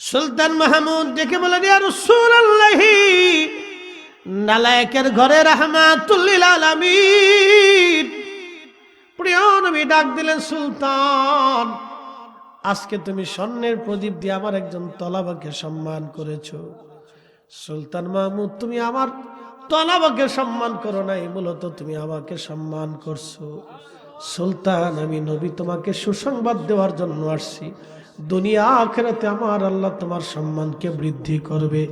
সুলতান মাহমুদ ডেকে রাসূলুল্লাহি, নালায়েকের ঘরে রাহমাতুল্লিল আলামিন। ডাক দিলেন, সুলতান, আজকে তুমি স্বর্ণের প্রদীপ দিয়ে আমার একজন তলাবাকে সম্মান করেছ। সুলতান মাহমুদ, তুমি আমার তলাবাকে সম্মান করো নাই, মূলত তুমি আমাকে সম্মান করছ। সুলতান, আমি নবী তোমাকে সুসংবাদ দেওয়ার জন্য আসছি। দুনিয়া আখেরাতে আমার আল্লাহ তোমার সম্মানকে বৃদ্ধি করবে।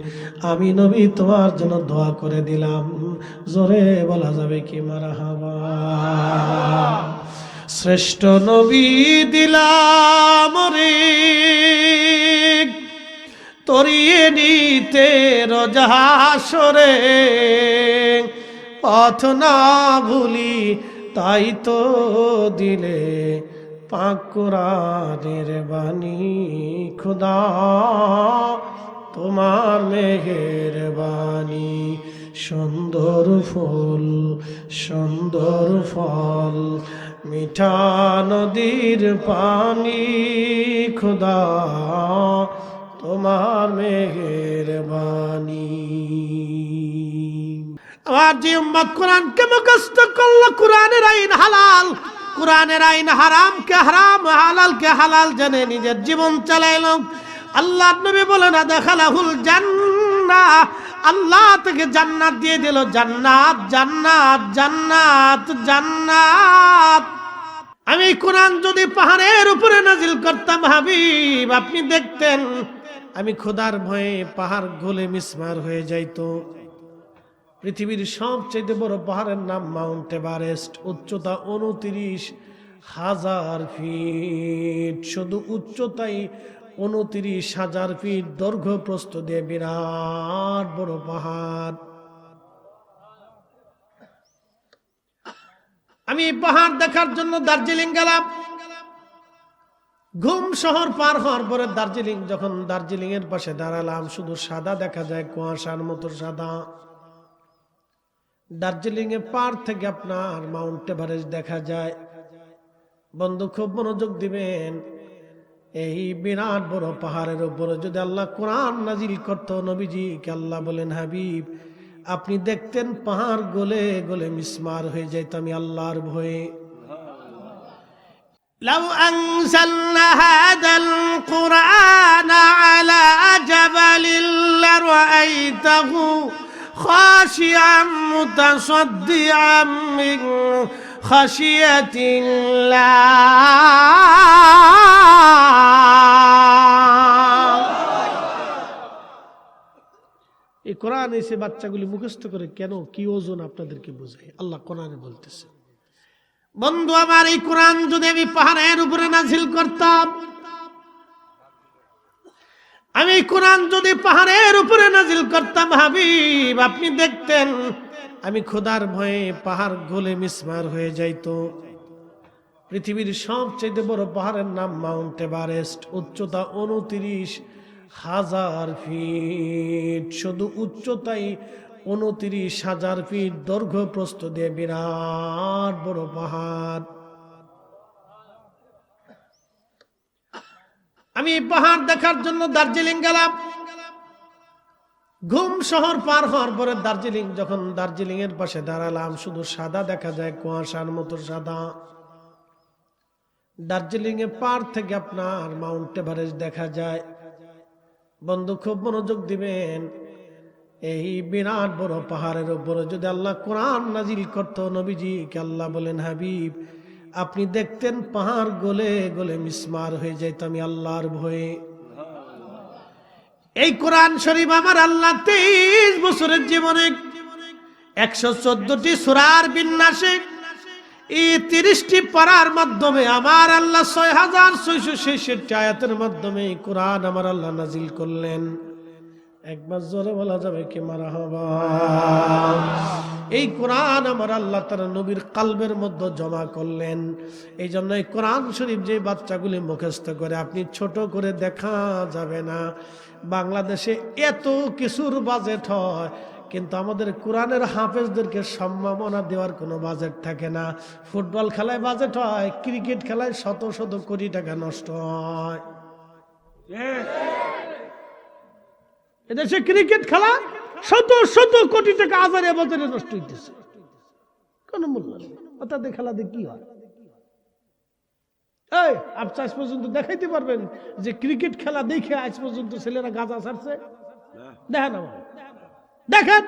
আমি নবী তোমার জন্য দোয়া করে দিলাম। জোরে বলা যাবে কি মারা হাবা শ্রেষ্ঠ নবী দিলাম রে। তরিয়ে নিতে রজাসরে পথ না ভুলি তাই তো দিলে। পাকুরানের বাণী, খুদা, তোমার মেঘের বাণী। সুন্দর ফুল, সুন্দর ফল, মিঠা নদীর পানি, খুদা, তোমার মেঘের বাণী। আমার যে উম্মত কোরআনকে মুখস্থ করল, কোরআনের আইন হালাল কোরআনের আইন হারামকে হারাম, হালালকে হালাল জেনে নিজের জীবন চালাইল আল্লাহ নবী বলে না দেখালাহুল জান্নাহ। আল্লাহ থেকে জান্নাত দিয়ে দিল। জান্নাত জান্নাত জান্নাত জান্নাত। আমি কোরআন যদি পাহাড়ের উপরে নাজিল করতাম, হাবিব, আপনি দেখতেন, আমি খোদার ভয়ে পাহাড় গলে মিসমার হয়ে যাইতো। পৃথিবীর সবচেয়ে বড় পাহাড়ের নাম মাউন্ট এভারেস্ট, উচ্চতা উনত্রিশ হাজার ফিট। শুধু উচ্চতাই উনত্রিশ হাজার ফিট, দৈর্ঘ্য প্রস্থ দিয়ে বিরাট বড় পাহাড়। আমি পাহাড় দেখার জন্য দার্জিলিং গেলাম। ঘুম শহর পার হওয়ার পরে দার্জিলিং, যখন দার্জিলিং এর পাশে দাঁড়ালাম, শুধু সাদা দেখা যায়, কুয়াশার মতো সাদা। দার্জিলিং এর পার থেকে আপনার মাউন্ট এভারেস্ট দেখা যায় বন্ধু খুব মনোযোগ দিবেন এই বিরাট বড় পাহাড়ের উপরে যদি আল্লাহ কোরআন নাজিল করত নবীজিকে আল্লাহ বলেন হাবিব আপনি দেখতেন পাহাড় গলে গলে মিসমার হয়ে যাইত আমি আল্লাহর ভয়ে لو أنزلنا هذا القرآن على جبل لرأيته خاشعا متصدعا من خشية الله এই কোরআন এসে বাচ্চাগুলি মুখস্থ করে কেন কি ওজন আপনাদেরকে বোঝায় আল্লাহ কোরআনে বলতেছে বন্ধু আমার এই কোরআন যদি আমি পাহাড়ের উপরে নাজিল করতাম আমি কোরআন যদি পাহাড়ের উপরে নাজিল করতাম, হাবিব, আপনি দেখতেন, আমি খোদার ভয়ে পাহাড় গলে মিসমার হয়ে যাইতো। পৃথিবীর সবচেয়ে বড় পাহাড়ের নাম মাউন্ট এভারেস্ট, উচ্চতা উনত্রিশ হাজার ফিট। শুধু উচ্চতাই উনত্রিশ হাজার ফিট, দৈর্ঘ্য প্রস্থ দিয়ে বিরাট বড় পাহাড়। আমি পাহাড় দেখার জন্য দার্জিলিং গেলাম। ঘুম শহর পার হওয়ার পরে দার্জিলিং, যখন দার্জিলিং এর পাশে দাঁড়ালাম, শুধু সাদা দেখা যায়, কুয়াশার মতো সাদা। দার্জিলিং এর পার থেকে আপনার মাউন্ট এভারেস্ট দেখা যায়। বন্ধু, খুব মনোযোগ দিবেন। এই বিরাট বড় পাহাড়ের উপরে যদি আল্লাহ কোরআন নাজিল করত নবীজিকে আল্লাহ বলেন, হাবিব আপনি দেখতেন পাহাড় গলে গলে মিসমার হয়ে যাইত আমি আল্লাহর ভয়ে। এই কোরআন শরীফ আমার আল্লাহ তেইশ বছরের জীবনে একশো চোদ্দটি সুরার বিন্যাসে এই তিরিশটি পারার মাধ্যমে আমার আল্লাহ ছয় হাজার ছয়শো ছেষট্টি আয়াতের মাধ্যমে কোরআন আমার আল্লাহ নাজিল করলেন। একবার জোরে বলা যাবে কি মারা হবা? এই কোরআন আমার আল্লাহ তারা নবীর কালবের মধ্যে জমা করলেন। এই জন্য এই কোরআন শরীফ যে বাচ্চাগুলি মুখস্থ করে, আপনি ছোট করে দেখা যাবে না। বাংলাদেশে এত কিছুর বাজেট হয়, কিন্তু আমাদের কোরআনের হাফেজদেরকে সম্ভাবনা দেওয়ার কোনো বাজেট থাকে না। ফুটবল খেলায় বাজেট হয়, ক্রিকেট খেলায় শত শত কোটি টাকা নষ্ট হয়। এদেশে ক্রিকেট খেলা শত শত কোটি টাকা আজারে বাজারে নষ্ট হইতেছে। কোনো মূল্য নেই। খেলা দিয়ে কি হয়? এই পর্যন্ত দেখাইতে পারবেন যে ক্রিকেট খেলা দেখে আজ পর্যন্ত ছেলেরা গাঁজা ছাড়ছে। দেখেন দেখেন।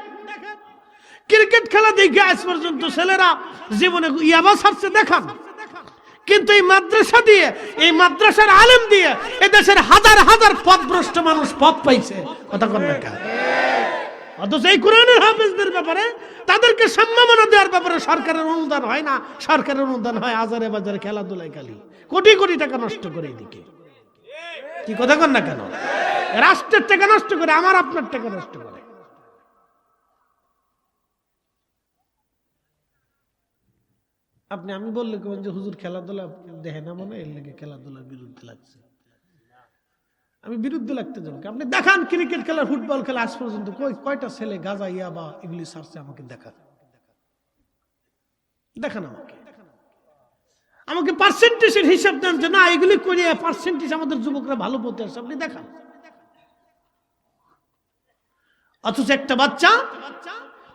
ক্রিকেট খেলা দেখে আজ পর্যন্ত ছেলেরা জীবনে ইয়াবা ছাড়ছে। দেখান। কিন্তু এই মাদ্রাসা দিয়ে, এই মাদ্রাসার আলেম দিয়ে এদেশের হাজার হাজার পথভ্রষ্ট মানুষ পথ পাইছে। কথা কন এই কোরআনের ব্যাপারে তাদেরকে দেওয়ার ব্যাপারে সরকারের অনুদান হয় না। সরকারের অনুদান হয় খেলাধুলায় খালি। কোটি কোটি টাকা নষ্ট করে এদিকে। কি কথা না কেন? রাষ্ট্রের টাকা নষ্ট করে, আমার আপনার টাকা নষ্ট করে। আপনি, আমি বললে কেমন যে, হুজুর, খেলাধুলা দেখে না মনে এর লেগে খেলাধুলার বিরুদ্ধে লাগছে। আমি বিরুদ্ধে লাগতে যাব আপনি দেখান, ক্রিকেট খেলা, ফুটবল খেলা, আজ পর্যন্ত কয়টা ছেলে গাজা, ইয়া বা এগুলি সারছে আমাকে দেখান দেখান আমাকে। আমাকে পার্সেন্টেজের হিসাব দেন যে, না, এগুলি করে পার্সেন্টেজ আমাদের যুবকরা ভালো পথে আসে। আপনি দেখান। অথচ একটা বাচ্চা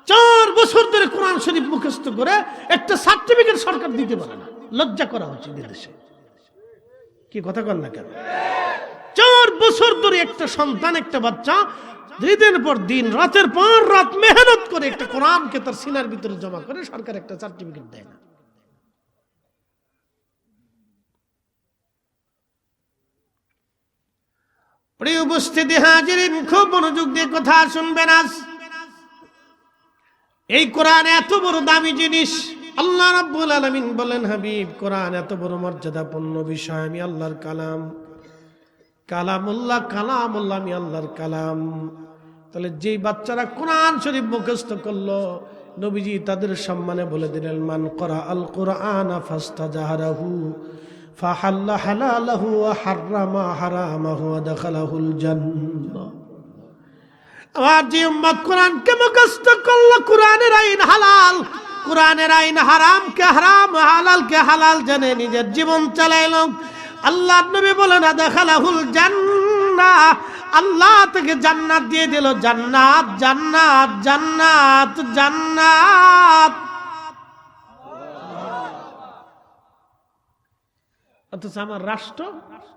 চার বছর ধরে কোরআন শরীফ মুখস্থ করে একটা সার্টিফিকেট সরকার দিতে পারে না। লজ্জা করা উচিত দেশে। কি কথা কন না কেন? চার বছর ধরে একটা সন্তান, একটা বাচ্চা, দিনের পর দিন, রাতের পর রাত মেহনত করে একটা কোরআনকে তার সিনার ভিতরে জমা করে সরকার একটা সার্টিফিকেট দেয় না। প্রিয় উপস্থিতি হাজিরিন, খুব মনোযোগ দিয়ে কথা শুনবেন আজ। এই কোরআন এত বড় দামি জিনিস। আল্লাহ রাব্বুল আলামিন বলেন, হাবিব, কোরআন এত বড় মর্যাদাপূর্ণ বিষয়, আমি আল্লাহর কালাম। কালামুল্লাহ কালামুল্লাহ, আমি আল্লাহর কালাম। তাহলে যেই বাচ্চারা কোরআন শরীফ মুখস্থ করল, নবীজি তাদের সম্মানে বলে দিলেন, মান করা আল কোরআন ফাস্তা জাহারাহু ফাহাল্লা হালালাহু ওয়া হাররামা হারামাহু দাখালাহুল জান্নাহ। আমার যে উম্মত কোরআনকে মুখস্থ করল, কোরআনের আইন হালাল। কোরআনের আইন হারামকে হারাম হালালকে হালাল জেনে নিজের জীবন চালাইল। আল্লাহ নবী বলেন দেখালাহুল জান্নাহ। আল্লাহ থেকে জান্নাত দিয়ে দিল, জান্নাত জান্নাত জান্নাত জান্নাত। অথচ আমার রাষ্ট্র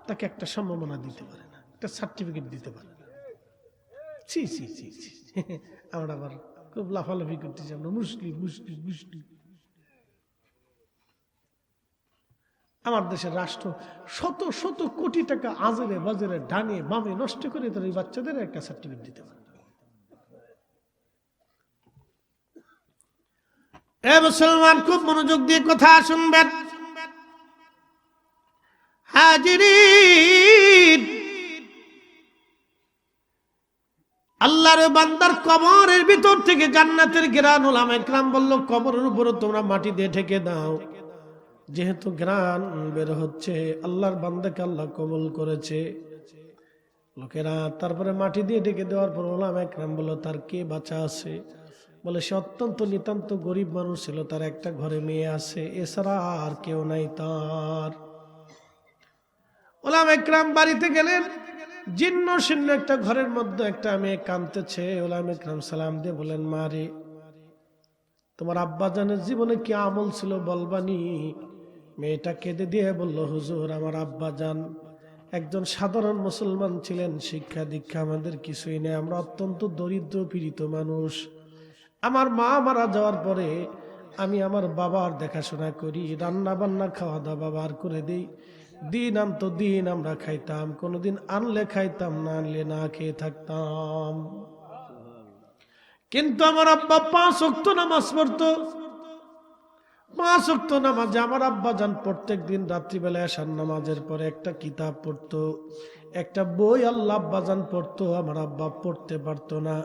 তাকে একটা সম্ভাবনা দিতে পারে না, একটা সার্টিফিকেট দিতে পারে না। ছি ছি ছি ছি আমরা আবার খুব লাফালাফি করতেছি, আমরা মুসলিম মুসলিম মুসলিম আমার দেশের রাষ্ট্র শত শত কোটি টাকা আজরে বাজারে ডানে বামে নষ্ট করে তার এই বাচ্চাদের একটা সার্টিফিকেট দিতে পারে। মুসলমান, খুব মনোযোগ দিয়ে কথা শুনবেন। হাজিরিন বান্দার কবরের ভিতর থেকে জান্নাতের গ্রান ওলাম একরাম বলল, কবরের উপরে তোমরা মাটি দিয়ে ঠেকে দাও। যেহেতু গ্রান বের হচ্ছে, আল্লাহর বান্দাকে আল্লাহ কবল করেছে। লোকেরা তারপরে মাটি দিয়ে ঢেকে দেওয়ার পর ওলাম একরাম বলল, তার কে বাঁচা আছে? বলে, সে অত্যন্ত নিতান্ত গরিব মানুষ ছিল, তার একটা ঘরে মেয়ে আছে, এছাড়া আর কেউ নাই তার। ওলাম একরাম বাড়িতে গেলেন জিন্ন শীর্ণ একটা ঘরের মধ্যে একটা মেয়ে কাঁদতেছে, ওলাম একরাম সালাম দিয়ে বলেন মারে তোমার আব্বা জানের জীবনে কি আমল ছিল বলবানি? মেয়েটা কেঁদে দিয়ে বলল, হুজুর, আমার আব্বা জান একজন সাধারণ মুসলমান ছিলেন, শিক্ষা দীক্ষা আমাদের কিছুই নেই, আমরা অত্যন্ত দরিদ্র পীড়িত মানুষ। আমার মা মারা যাওয়ার পরে আমি আমার বাবার দেখাশোনা করি রান্না বান্না খাওয়া দাওয়া বাবার করে দিই। দিন আনতো দিন আমরা খাইতাম, কোনোদিন আনলে খাইতাম, না আনলে না খেয়ে থাকতাম। কিন্তু আমার আব্বা পাঁচ অক্ত নামাজ পড়তো। পাঁচ অক্ত নামাজে আমার আব্বা যান প্রত্যেক দিন রাত্রিবেলা আসার নামাজের পরে একটা কিতাব পড়তো, একটা বই আল্লাহ আব্বাজান পড়তো, আমার আব্বা পড়তে পারতো না।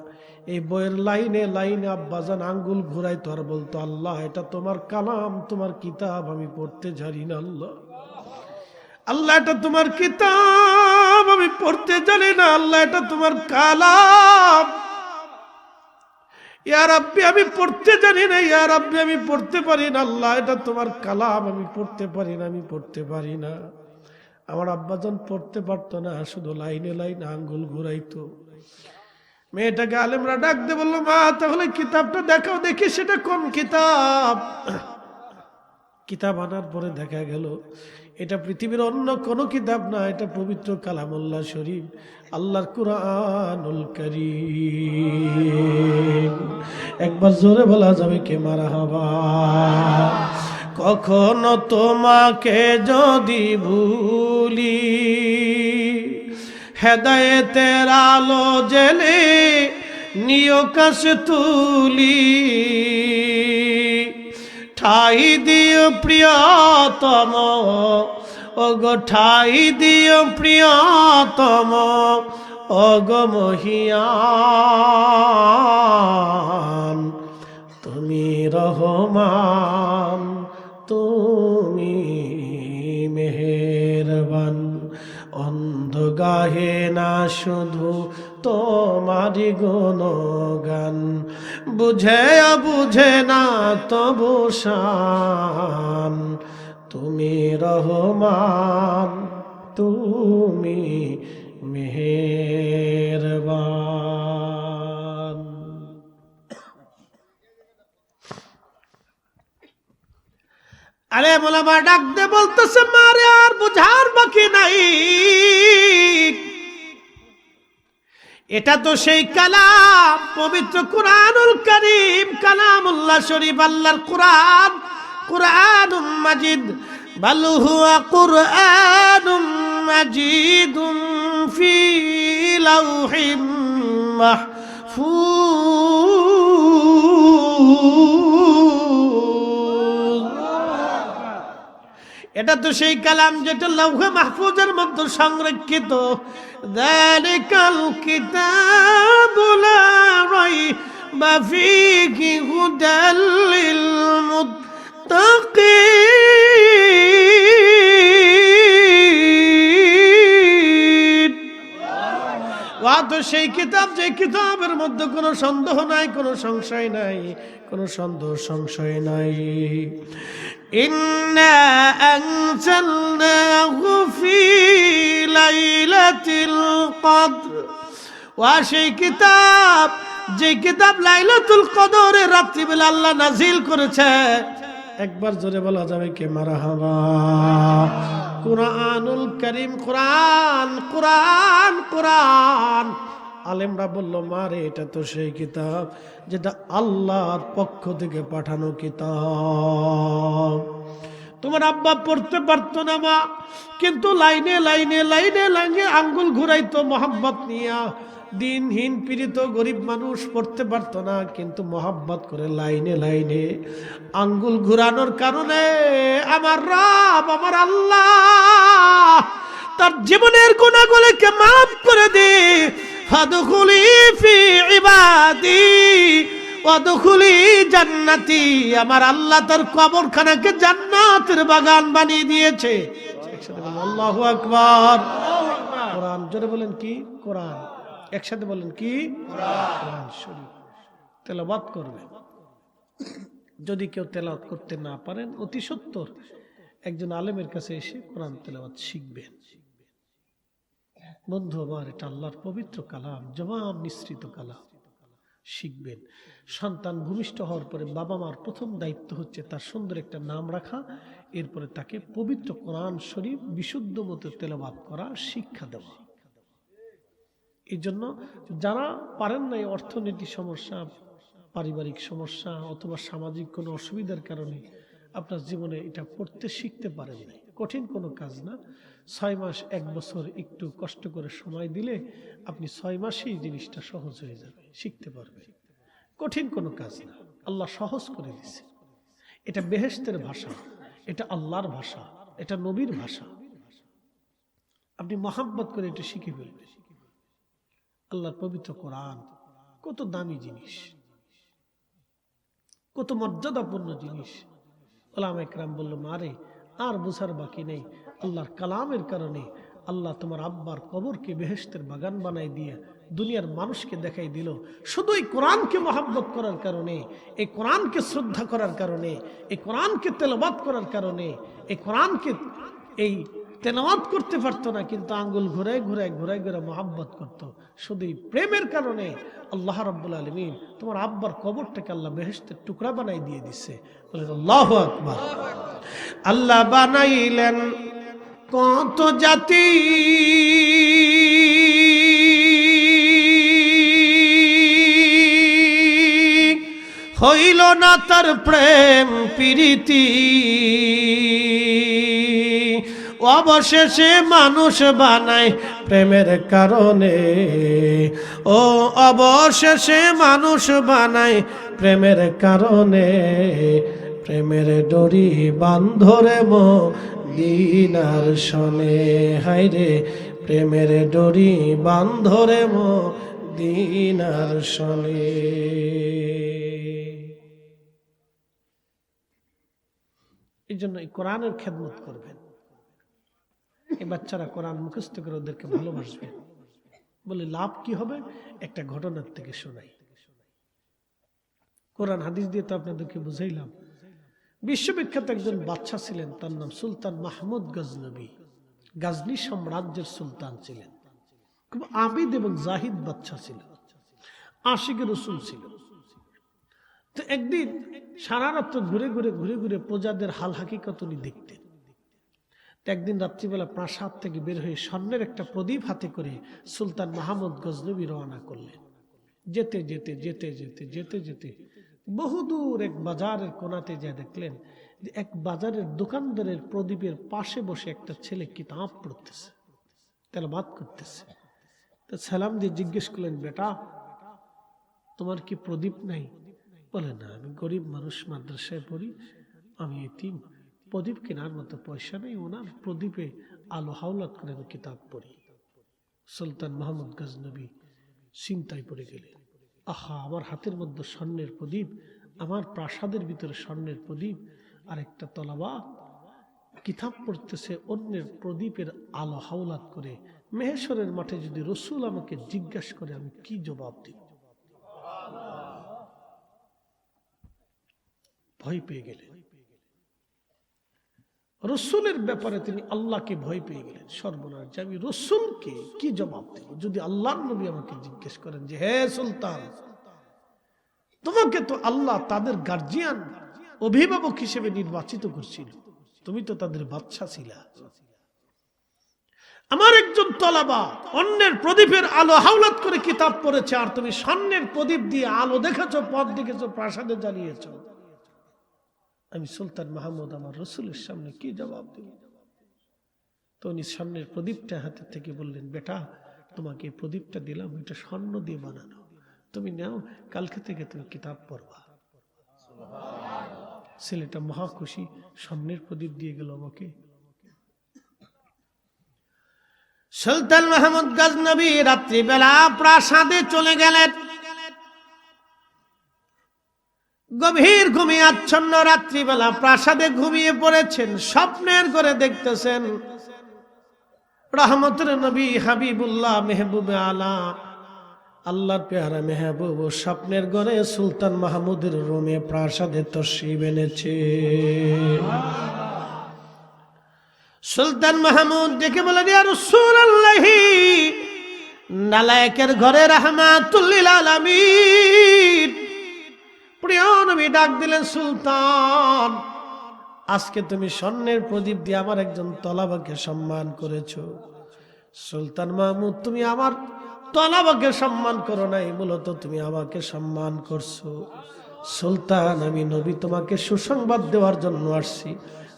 এই বইয়ের লাইনে লাইনে আব্বাজান আঙ্গুল ঘুরাইতো আর বলতো, আল্লাহ, এটা তোমার কালাম, তোমার কিতাব, আমি পড়তে জানি না আল্লাহ। আল্লাহ, এটা তোমার কিতাব। আমি পড়তে জানি না, আল্লাহ, এটা তোমার কালাম। ইয়ার আব্বি আমি পড়তে জানি না ইয়ার আব্বি আমি পড়তে পারি না, আল্লাহ, এটা তোমার কালাম। আমি পড়তে পারি না, আমি পড়তে পারি না। আমার আব্বাজন পড়তে পারতো না, শুধু লাইনে লাইনে আঙ্গুল ঘুরাইতো। মেয়েটাকে আলেমরা ডাক দিয়ে বলল, মা, তাহলে কিতাবটা দেখাও, দেখি সেটা কোন কিতাব? কিতাব আনার পরে দেখা গেল, এটা পৃথিবীর অন্য কোনো কিতাব না, এটা পবিত্র কালামুল্লাহ শরীফ, আল্লাহর কুরআনুল করিম। একবার জোরে বলা যাবে কে মারা কখনো তোমাকে যদি ভুলি, হেদায়েতের আলো জেলে নিয়কাশ তুলি। ঠাই দিও প্রিয়তম। ও গো ঠাই দিও প্রিয়তম। ও গো মহিয়ান তুমি রহমান তুমি গাহে না শুধু তোমারি গুণগান। বুঝে বুঝে না তবু শান। তুমি রহমান তুমি মেহেরবান। আরে মোলামা ডাক দে বলতেছে, মারে আর বুঝার বাকি নাই। এটা তো সেই কালাম, পবিত্র কুরআনুল করিম, কালামুল্লাহ শরীফ, আল্লাহর কুরআন, কুরআনুম মাজিদ। বাল হুয়া মাজিদুম ফি লাউহিম মাহফুজ। এটা তো সেই কালাম যেটা লৌহে মাহফুজের মধ্যে সংরক্ষিত। সেই কিতাব যে কিতাবের মধ্যে কোনো সন্দেহ নাই, কোনো সংশয় নাই, কোনো সন্দেহ সংশয় নাই। আনজালনাহু ফি লাইলাতিল কদর ওয়া সেই কিতাব যে কিতাব লাইলাতুল কদরে রাত্রিবেলা আল্লাহ নাজিল করেছে, একবার জোরে বলা যাবে কে মারা হাবা? কোরআনুল করিম, কোরআন কোরআন কোরআন। আলেমরা বলল, মারে, এটা তো সেই কিতাব যেটা আল্লাহর পক্ষ থেকে পাঠানো কিতাব। তোমার আব্বা পড়তে পারতো না, মা। কিন্তু লাইনে লাইনে লাইনে লাইনে আঙ্গুল ঘুরাইতো মোহাম্মত নিয়া। দিনহীন পীড়িত গরিব মানুষ পড়তে পারতো না, কিন্তু মোহাব্বত করে লাইনে লাইনে আঙ্গুল ঘুরানোর কারণে আমার রাব, আমার আল্লাহ তার জীবনের গুণাগুলিকে মাফ করে দে ফাদখুলি ফি ইবাদি ওয়াদখুলি জান্নাতি আমার আল্লাহ তার কবরখানাকে জান্নাতের বাগান বানিয়ে দিয়েছে। আল্লাহু আকবার। কোরআন, জোরে বলেন কি? কোরআন। একসাথে বলেন কি? কোরআন শরীফ। তেলাওয়াত করবেন। যদি কেউ তেলাওয়াত করতে না পারেন, অতি সত্তর। একজন আলেমের কাছে এসে কোরআন তেলাওয়াত শিখবেন। বন্ধু আমার, এটা আল্লাহর পবিত্র কালাম, জবান নিঃসৃত কালাম। শিখবেন। সন্তান ভূমিষ্ঠ হওয়ার পরে বাবা মার প্রথম দায়িত্ব হচ্ছে তার সুন্দর একটা নাম রাখা, এরপরে তাকে পবিত্র কোরআন শরীফ বিশুদ্ধ মতো তেলাবাদ করা, শিক্ষা দেওয়া। এই জন্য যারা পারেন না এই অর্থনীতি সমস্যা, পারিবারিক সমস্যা অথবা সামাজিক কোনো অসুবিধার কারণে আপনার জীবনে এটা পড়তে শিখতে পারেন নাই। কঠিন কোনো কাজ না। ছয় মাস, এক বছর একটু কষ্ট করে সময় দিলে আপনি ছয় মাসেই জিনিসটা সহজ হয়ে যাবে, শিখতে পারবে কঠিন কোনো কাজ না। আল্লাহ সহজ করে দিছে এটা বেহেস্তের ভাষা, এটা আল্লাহর ভাষা, এটা নবীর ভাষা। আপনি মহাব্বত করে এটা শিখে ফেলবেন। আল্লাহর পবিত্র কোরআন, কত দামি জিনিস। কত মর্যাদাপূর্ণ জিনিস। ওলাম একরাম বলল মারে আর বুঝার বাকি নেই। আল্লাহর কালামের কারণে আল্লাহ তোমার আব্বার কবরকে বেহেস্তের বাগান বানাই দিয়ে দুনিয়ার মানুষকে দেখাই দিল। শুধু এই কোরআনকে মহাব্বত করার কারণে, এই কোরআনকে শ্রদ্ধা করার কারণে, এই কোরআনকে তেলবাদ করার কারণে, এই কোরআনকে এই তেলাওয়াত করতে পারতো না, কিন্তু আঙ্গুল ঘুরায় ঘুরায় ঘুরায় ঘুরে মোহাব্বত করতো। শুধু প্রেমের কারণে আল্লাহ রাব্বুল আলমিন তোমার আব্বার কবরটাকে আল্লাহ বেহেস্তের টুকরা বানাই দিয়ে দিচ্ছে আল্লাহ আল্লাহ বানাইলেন কত জাতি। হইল না তার প্রেম, প্রীতি। অবশেষে মানুষ বানায় প্রেমের কারণে। ও অবশেষে মানুষ বানায় প্রেমের কারণে। প্রেমের ডরি বান্ধরে মো দিনার শনে হাইরে প্রেমের ডরি বান্ধরে মো দিনার শনে এই জন্য এই কোরআনের খেদমত করবেন এই বাচ্চারা কোরআন মুখস্থ করে ওদেরকে ভালোবাসবে। বলে লাভ কি হবে? একটা ঘটনার থেকে শোনাই। কোরআন হাদিস দিয়ে তো আপনাদেরকে বুঝাইলাম। বিশ্ববিখ্যাত একজন বাচ্চা ছিলেন, তার নাম সুলতান মাহমুদ গজনবী। গাজনী সাম্রাজ্যের সুলতান ছিলেন। খুব আবিদ এবং জাহিদ বাচ্চা ছিল আশিকের রসুল ছিল তো একদিন সারা রাত্র ঘুরে ঘুরে ঘুরে ঘুরে প্রজাদের হাল হাকিকত উনি দেখতেন। একদিন রাত্রিবেলা প্রাসাদ থেকে বের হয়ে স্বর্ণের একটা প্রদীপ হাতে করে সুলতান মাহমুদ গজনবী রওনা করলেন। যেতে যেতে যেতে যেতে যেতে যেতে বহুদূর এক বাজারের কোনাতে যা দেখলেন যে এক বাজারের দোকানদারের প্রদীপের পাশে বসে একটা ছেলে কিতাব পড়তেছে তেলাবাদ করতেছে। তো সালাম দিয়ে জিজ্ঞেস করলেন, বেটা, তোমার কি প্রদীপ নাই? বলে, না, আমি গরিব মানুষ মাদ্রাসায় পড়ি, আমি এতিম। প্রদীপ কেনার মতো পয়সা নেই, ওনার প্রদীপে আলো হাওলাত করে আমি কিতাব পড়ি। সুলতান মাহমুদ গজনবী চিন্তায় পড়ে গেলেন। আহা, আমার হাতের মধ্যে স্বর্ণের প্রদীপ, আমার প্রাসাদের ভিতরে স্বর্ণের প্রদীপ, আর একটা তলাবা। কিতাব পড়তেছে অন্যের প্রদীপের আলো হাওলাত করে। মেহেশ্বরের মাঠে যদি রসুল আমাকে জিজ্ঞাসা করে, আমি কি জবাব দিব ভয় পেয়ে গেলেন। রসুলের ব্যাপারে তিনি আল্লাহকে ভয় পেয়ে গেলেন, সর্বনাশ। আমি রসুলকে কি জবাব দেব? যদি আল্লাহ নবী আমাকে জিজ্ঞেস করেন যে, হে সুলতান, তোমাকে তো আল্লাহ তাদের গার্জিয়ান অভিভাবক হিসেবে নির্বাচিত করছিল। তুমি তো তাদের বাচ্চা ছিলা। আমার একজন তলাবা অন্যের প্রদীপের আলো হাওলাত করে কিতাব পড়েছে, আর তুমি স্বর্ণের প্রদীপ দিয়ে আলো দেখেছ, পথ দেখেছ, প্রাসাদে জ্বালিয়েছো। আমি সুলতান মাহমুদ, আমার রসুলের সামনে কি জবাব দেব? তো উনি সামনের প্রদীপটা হাতের থেকে বললেন, বেটা, তোমাকে প্রদীপটা দিলাম, এটা স্বর্ণ দিয়ে বানানো। তুমি নাও, কালকে থেকে তুমি কিতাব পড়বা। ছেলেটা মহা খুশি, স্বর্ণের প্রদীপ দিয়ে গেল আমাকে। সুলতান মাহমুদ গজনবী রাত্রিবেলা প্রাসাদে চলে গেলেন। গভীর ঘুমিয়ে আচ্ছন্ন রাত্রিবেলা প্রাসাদে ঘুমিয়ে পড়েছেন, স্বপ্নের করে দেখতেছেন। রহমতের নবী হাবিবুল্লাহ মেহবুবে আলা, আল্লাহর পেয়ারা মেহবুব স্বপ্নের ঘরে সুলতান মাহমুদের রুমে প্রাসাদে তশরিব এনেছে। সুলতান মাহমুদ দেখে বলে নালায়েকের ঘরে রাহমাতুল্লিল আলামিন। প্রিয় নবী ডাক দিলেন, সুলতান, আজকে তুমি স্বর্ণের প্রদীপ দিয়ে আমার একজন তলাবাকে সম্মান করেছ। সুলতান মাহমুদ, তুমি আমার তলাবাকে সম্মান করো নাই, মূলত তুমি আমাকে সম্মান করছ। সুলতান, আমি নবী, তোমাকে সুসংবাদ দেওয়ার জন্য আসছি।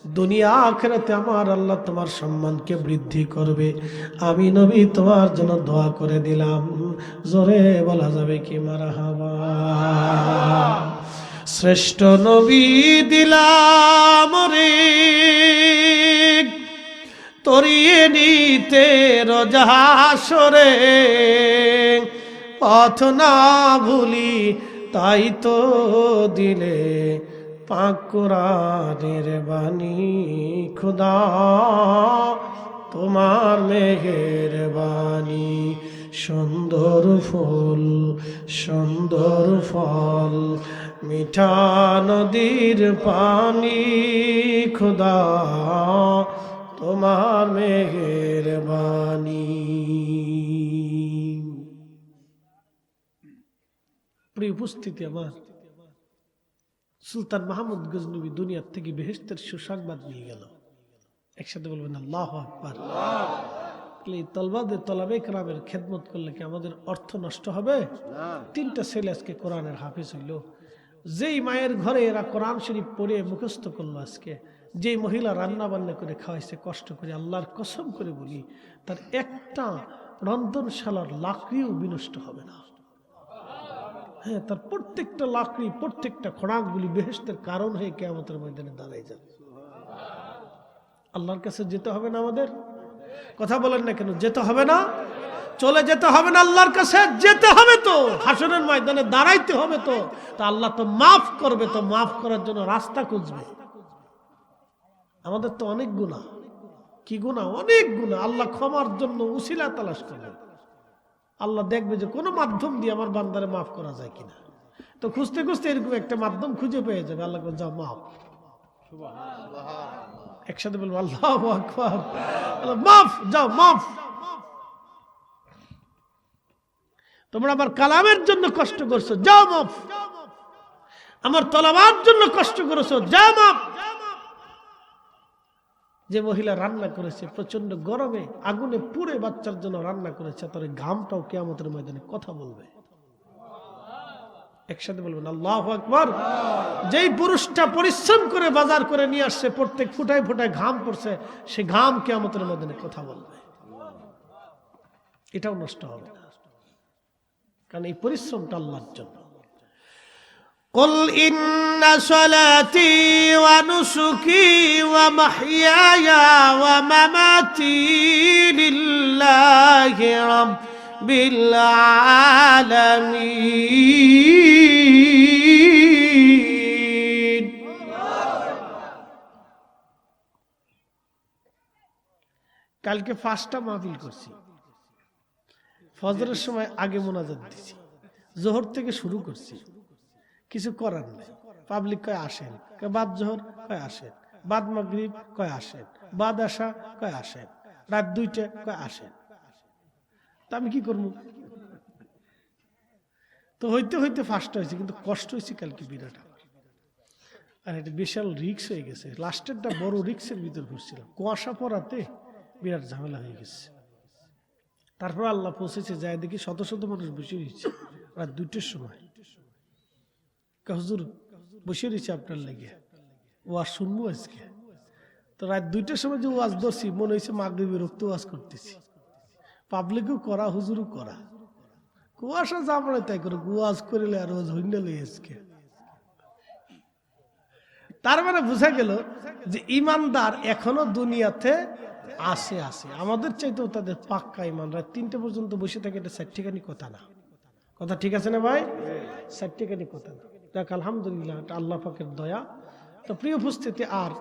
দুনিয়া আখেরাতে আমার আল্লাহ তোমার সম্মানকে বৃদ্ধি করবে। আমি নবী, তোমার জন্য দোয়া করে দিলাম। জোরে বলা যাবে কি মারা হাবা শ্রেষ্ঠ নবী দিলাম রে। তরিয়ে নিতে রজাসরে পথ না ভুলি, তাই তো দিলে। পাকুরানের বাণী, খুদা তোমার মেঘের বাণী। সুন্দর ফুল, সুন্দর ফল, মিঠা নদীর পানি, খুদা তোমার মেহেরবানি প্রিয় উপস্থিতি আমার। সুলতান মাহমুদ গজনবী দুনিয়ার থেকে বেহেস্তের সুসংবাদ নিয়ে গেল। একসাথে বলবেন, আল্লাহ আকবার। এই তলবাদের তলাবে কালামের খেদমত করলে কি আমাদের অর্থ নষ্ট হবে? তিনটা ছেলে আজকে কোরআনের হাফিজ হইল। যেই মায়ের ঘরে এরা কোরআন শরীফ পড়ে মুখস্থ করল আজকে, যেই মহিলা রান্না বান্না করে খাওয়াইছে, কষ্ট করে আল্লাহর কসম করে বলি, তার একটা রন্ধনশালার লাকড়িও বিনষ্ট হবে না। হ্যাঁ তার প্রত্যেকটা লাকড়ি, প্রত্যেকটা খড়াকগুলি বেহেস্তের কারণ হয়ে কেমতের ময়দানে দাঁড়াই যাবে। আল্লাহর কাছে যেতে হবে না আমাদের? কথা বলেন না কেন? যেতে হবে না? চলে যেতে হবে না আল্লাহর কাছে? যেতে হবে তো। হাসনের ময়দানে দাঁড়াইতে হবে তো। তা আল্লাহ তো মাফ করবে তো। মাফ করার জন্য রাস্তা খুঁজবে। আমাদের তো অনেক গুণা কি গুণা অনেক গুণা আল্লাহ ক্ষমার জন্য উসিলা তালাশ করবে। আল্লাহ দেখবে যে কোনো মাধ্যম দিয়ে আমার বান্দারে মাফ করা যায় কিনা। তো খুঁজতে খুঁজতে এরকম একটা মাধ্যম খুঁজে পেয়ে যাবে। আল্লাহ যাও মাফ। একসাথে বলব আল্লাহ আকবার। আল্লাহ, মাফ যাও মাফ। তোমরা আমার কালামের জন্য কষ্ট করছ যাও মাফ। আমার তলাবার জন্য কষ্ট করেছ যা মাফ। যে মহিলা রান্না করেছে প্রচণ্ড গরমে আগুনে পুড়ে বাচ্চার জন্য রান্না করেছে, তার ঘামটাও কেয়ামতের ময়দানে কথা বলবে। একসাথে বলবেন, আল্লাহ আকবর। যেই পুরুষটা পরিশ্রম করে বাজার করে নিয়ে আসছে, প্রত্যেক ফুটায় ফুটায় ঘাম পড়ছে, সে ঘাম কেয়ামতের ময়দানে কথা বলবে। এটাও নষ্ট হবে কারণ এই পরিশ্রমটা আল্লাহর জন্য। قل إن صلاتي ونسكي ومحياي ومماتي لله رب العالمين কালকে ফার্স্টটা মাহফিল করছি ফজরের সময় আগে মোনাজাত দিছি জোহর থেকে শুরু করছি কিছু করার নেই পাবলিক কয় আসেন বাদ জোহর কয় আসেন, বাদ মাগরিব কয় আসেন, বাদ আসা কয় আসেন, রাত দুইটা কয় আসেন। তা আমি কি করব? তো হইতে হইতে ফার্স্ট হয়েছে, কিন্তু কষ্ট হয়েছে কালকে বিরাট আর এটা বিশাল রিক্স হয়ে গেছে। লাস্টেরটা বড় রিক্সের ভিতর ঘুরছিলাম। কুয়াশা পড়াতে বিরাট ঝামেলা হয়ে গেছে। তারপর আল্লাহ পৌঁছেছে, যায় দেখি শত শত মানুষ বসে রয়েছে। রাত দুইটার সময়। হুজুর বসে রয়েছে আপনার লেগে। ওয়াজ শুনব আজকে? তো রাত দুইটার সময় যে ওয়াজ ধরছি, মনে হয়েছে মাগরীবের রক্ত ওয়াজ করতেছি। পাবলিকও করা, হুজুরও করা। কুয়াশা যা পড়ে তাই করে, ওয়াজ করিলে আর ওয়াজ হইন্ডা আজকে। তার মানে বোঝা গেল যে ইমানদার এখনও দুনিয়াতে আছে আছে। আমাদের চাইতেও তাদের পাক্কা ইমান। রাত তিনটে পর্যন্ত বসে থাকে, এটা সার্টিকানি কথা না। কথা ঠিক আছে না ভাই? সার্টিকানি কথা না। যাক আলহামদুলিল্লাহ, এটা আল্লাহ পাকের দয়া। তো প্রিয় উপস্থিতি, আর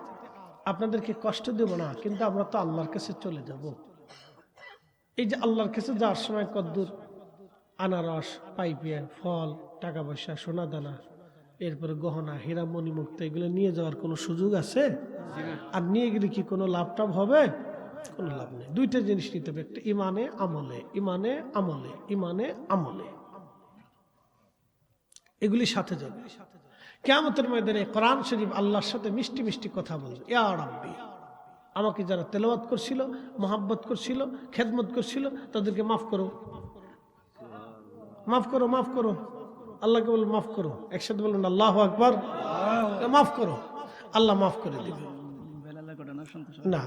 আপনাদেরকে কষ্ট দেব না, কিন্তু আমরা তো আল্লাহর কাছে চলে যাব। এই যে আল্লাহর কাছে যাওয়ার সময় কদ্দুর, আনারস পাইপিয়া ফল, টাকা পয়সা, সোনা দানা, এরপরে গহনা, হীরা, মণিমুক্ত, এগুলো নিয়ে যাওয়ার কোনো সুযোগ আছে? আর নিয়ে গেলে কি কোনো লাভ টাভ হবে? কোনো লাভ নেই। দুইটা জিনিস নিতে হবে, একটা ইমানে আমলে ইমানে আমলে ইমানে আমলে। এগুলি সাথে যাবে। কেমতের ময়দানে কোরআন শরীফ আল্লাহর সাথে মিষ্টি মিষ্টি কথা বলবে। ইয়া রাব্বি, আমাকে যারা তেলাওয়াত করছিল, মোহাব্বত করছিল, খেদমত করছিল, তাদেরকে মাফ করো। মাফ করো মাফ করো। আল্লাহকে বলো মাফ করো। একসাথে বলুন আল্লাহ আকবর। মাফ করো। আল্লাহ মাফ করে দিবে। না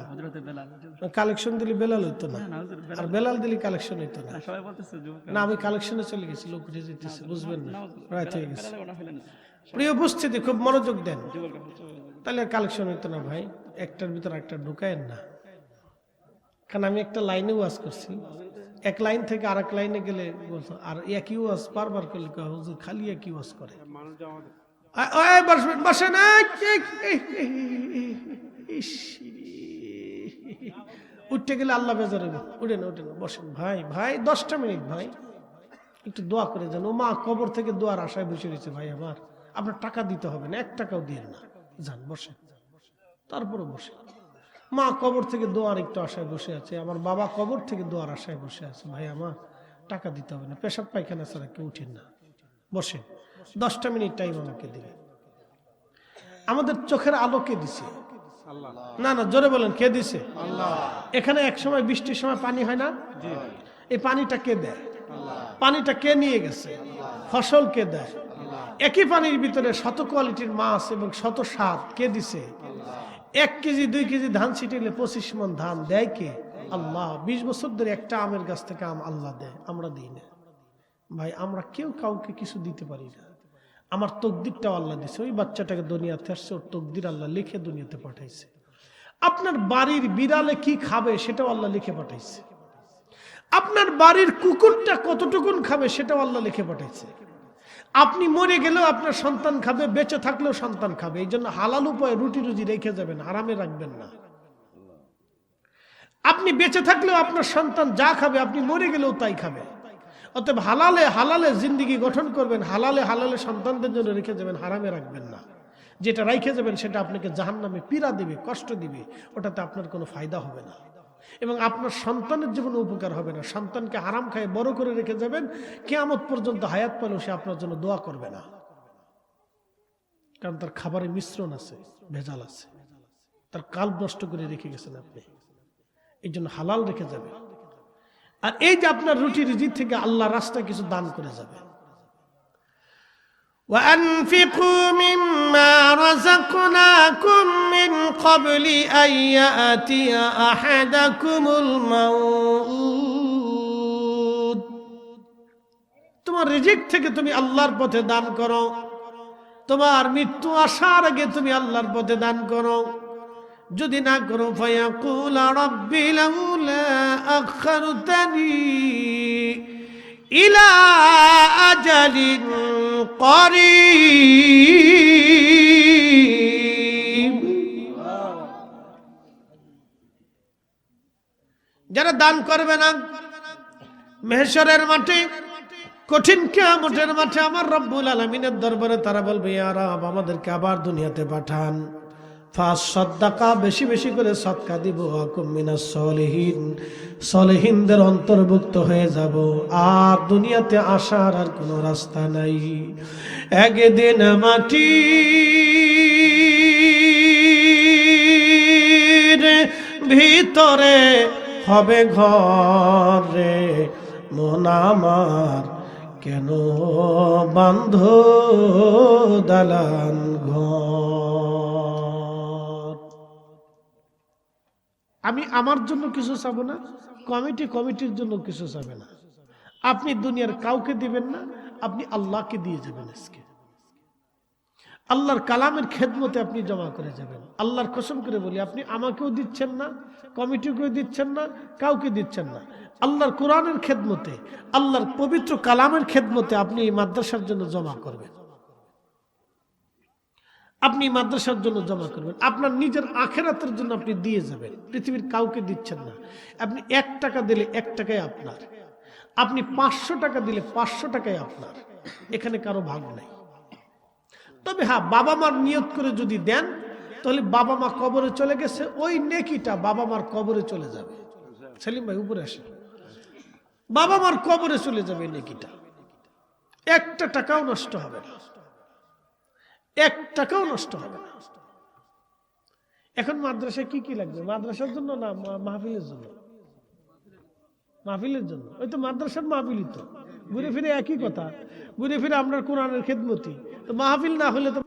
কালেকশন দিলে বেলাল হইতো না না আর বেলাল দিলে কালেকশন হইতো না না, সবাই বলতেছে যুবক না আমি কালেকশনে চলে গেছি লোক উঠে যেতেছে বুঝবেন না হয়ে গেছে প্রিয় উপস্থিতি খুব মনোযোগ দেন তাহলে কালেকশন হইতো না ভাই একটার ভিতর একটা ঢুকায়েন না কারণ আমি একটা লাইনে ওয়াজ করছি এক লাইন থেকে আরেক লাইনে গেলে বলতো, আর একই ওয়াজ বারবার করলে হুজুর খালি একই ওয়াজ করে বসবেন বসেন ইস, উঠতে গেলে আল্লাহ বেজার হইব উঠেন উঠেন, বসেন। ভাই ভাই, দশটা মিনিট, ভাই। একটু দোয়া করে যান ও মা কবর থেকে দোয়ার আশায় বসে রয়েছে ভাই আমার। আপনার টাকা দিতে হবে না, এক টাকাও দিয়ে না। যান, বসেন। তারপরে বসে মা কবর থেকে দোয়ার একটু আশায় বসে আছে। আমার বাবা কবর থেকে দোয়ার আশায় বসে আছে। ভাই আমার, টাকা দিতে হবে না। পেশাব পায়খানা ছাড়া কেউ উঠেন না। বসে দশটা মিনিট টাইম আমাকে দিবে আমাদের চোখের আলো কে দিছে। না না জোরে বলেন কে দিছে? এখানে এক সময় বৃষ্টির সময় পানি হয় না? এই পানিটা কে দেয়? পানিটা কে নিয়ে গেছে? ফসল কে দেয়? একই পানির ভিতরে শত কোয়ালিটির মাছ এবং শত স্বাদ কে দিছে? এক কেজি দুই কেজি ধান ছিটিলে পঁচিশ মন ধান দেয় কে? আল্লাহ। বিশ বছর ধরে একটা আমের গাছ থেকে আম আল্লাহ দেয়। আমরা দিই না। ভাই আমরা কেউ কাউকে কিছু দিতে পারি না। আমার তকদিরটাও আল্লাহ দিছে। ওই বাচ্চাটাকে দুনিয়াতে আসছে, ওর তকদির আল্লাহ লিখে দুনিয়াতে পাঠাইছে। আপনার বাড়ির বিড়ালে কি খাবে সেটাও আল্লাহ লিখে পাঠাইছে। আপনার বাড়ির কুকুরটা কতটুকুন খাবে সেটাও আল্লাহ লিখে পাঠাইছে। আপনি মরে গেলেও আপনার সন্তান খাবে, বেঁচে থাকলেও সন্তান খাবে। এই জন্য হালাল উপায়ে রুটি রুজি রেখে যাবেন আরামে রাখবেন না। আপনি বেঁচে থাকলেও আপনার সন্তান যা খাবে, আপনি মরে গেলেও তাই খাবে। অতএব হালালে হালালে জিন্দিগি গঠন করবেন, হালালে হালালে সন্তানদের জন্য রেখে যাবেন, হারামে রাখবেন না। যেটা রাইখে যাবেন, সেটা আপনাকে জাহান নামে পীড়া দিবে, কষ্ট দিবে, ওটাতে আপনার কোনো ফায়দা হবে না। এবং আপনার সন্তানের জীবনে উপকার হবে না। সন্তানকে হারাম খায় বড় করে রেখে যাবেন, কেয়ামত পর্যন্ত হায়াত পেলেও সে আপনার জন্য দোয়া করবে না। কারণ তার খাবারে মিশ্রণ আছে, ভেজাল আছে। তার কাল নষ্ট করে রেখে গেছেন আপনি। এই জন্য হালাল রেখে যাবে আর এই যে আপনার রুটি রিজিক থেকে আল্লাহ রাস্তায় কিছু দান করে যাবে وأنفقوا مما رزقناكم من قبل أن يأتي أحدكم الموت তোমার রিজিক থেকে তুমি আল্লাহর পথে দান করো তোমার মৃত্যু আসার আগে তুমি আল্লাহর পথে দান করো যদি না করো, ফায়াকুল রব্বি লাউলা আখারতানি ইলা যারা দান করবে না মেহেশ্বরের মাঠে, কঠিন কেয়ামতের মাঠে আমার রব্বুল আলমিনের দরবারে তারা বলবে আরাব আমাদেরকে আবার দুনিয়াতে পাঠান। ফাঁস সদ্দাকা, বেশি বেশি করে সৎকা দিব আকুমিনা সলেহীন। সলেহীনদের অন্তর্ভুক্ত হয়ে যাব। আর দুনিয়াতে আসার আর কোনো রাস্তা নাই। একদিন মাটি ভিতরে হবে ঘরে মন আমার কেন বান্ধ দালান ঘর? আমি আমার জন্য কিছু চাবো না, কমিটি কমিটির জন্য কিছু চাবে না। আপনি দুনিয়ার কাউকে দিবেন না, আপনি আল্লাহকে দিয়ে যাবেন আজকে। আল্লাহর কালামের খেদমতে আপনি জমা করে যাবেন। আল্লাহর কসম করে বলি, আপনি আমাকেও দিচ্ছেন না, কমিটিকেও দিচ্ছেন না, কাউকে দিচ্ছেন না। আল্লাহর কোরআনের খেদমতে, আল্লাহর পবিত্র কালামের খেদমতে আপনি এই মাদ্রাসার জন্য জমা করবেন। আপনি মাদ্রাসার জন্য জমা করবেন। আপনার নিজের আখেরাতের জন্য আপনি দিয়ে যাবেন। পৃথিবীর কাউকে দিচ্ছেন না। আপনি এক টাকা দিলে এক টাকায় আপনার। আপনি পাঁচশো টাকা দিলে পাঁচশো টাকায় আপনার। এখানে কারও ভাগ নাই। তবে হ্যাঁ বাবা মার নিয়ত করে যদি দেন, তাহলে বাবা মা কবরে চলে গেছে, ওই নেকিটা বাবা মার কবরে চলে যাবে। সেলিম ভাই, উপরে আসে বাবা মার কবরে চলে যাবে নেকিটা। একটা টাকাও নষ্ট হবে না। এক টাকাও নষ্ট হবে এখন মাদ্রাসায় কি কি লাগবে? মাদ্রাসার জন্য না মাহফিলের জন্য? মাহফিলের জন্য? ওই তো মাদ্রাসার মাহফিলই তো। ঘুরে ফিরে একই কথা। ঘুরে ফিরে আপনার কোরআনের খেদমতি। তো মাহফিল না হলে তো